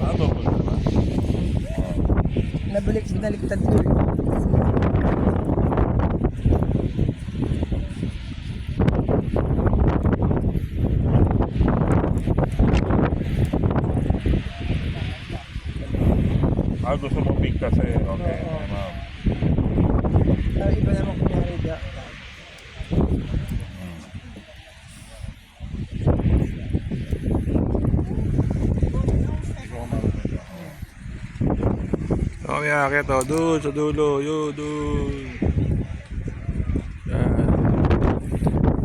Ano po na? Nabalik, binaliktad ko. Ah, gusto mo bigkas eh. Okay, ma'am. Ah, iba naman kunyari da. Ikaw, ma'am. Oh, may akit oh. Doon, sa dulo. Yun, doon. Yan.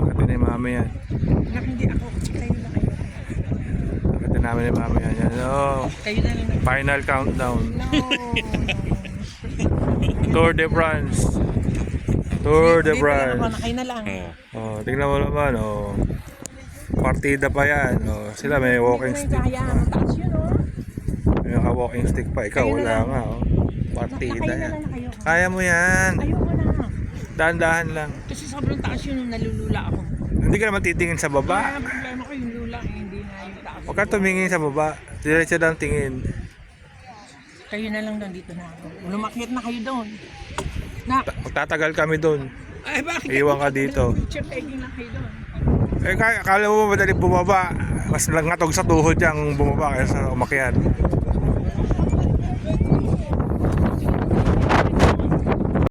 Akitin ni mami yan. Anak, hindi ako. Kayo na kayo. Akitin namin ni mami yan. Yan, oh. Kayo na lang. Final countdown. No. Tour de France. Tour de France. na kayo na lang. Oh, tingnan mo naman, oh. Partida pa yan. Oh, sila may walking stick. na yung kaya. Mataas yun, oh. May naka-walking stick pa. Ikaw, na wala nga, oh. Partida na yan. na kayo. Kaya mo yan. Ayoko na. Dahan-dahan lang. Kasi sobrang taas yun nung nalulula ako. Hindi ka naman titingin sa Kaya baba. ang problema ko yung lula, eh, hindi na yung taas. Huwag ka tumingin sa baba. Diretso lang tingin. Kayo na lang nandito na ako. Lumakit na kayo doon. Na, Magtatagal kami doon. ay bakit? Iwan ka dito. Picture taking lang kayo doon. Eh, kaya, akala mo madali bumaba. Mas langatog sa tuhod yung bumaba kaysa umakyat.